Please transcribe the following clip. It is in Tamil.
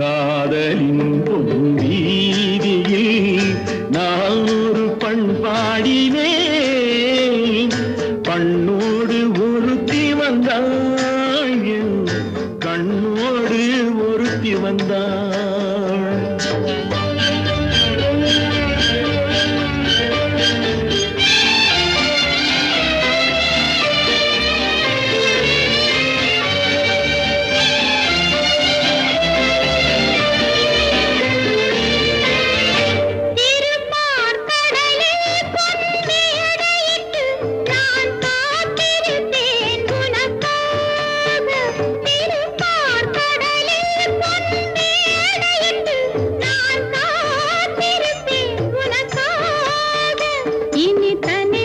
காதலின் வீதியில் நான் ஒரு பண்பாடினேன் பண்ணோடு ஒருத்தி வந்தாள் கண்ணோடு ஒருத்தி வந்தாள். तने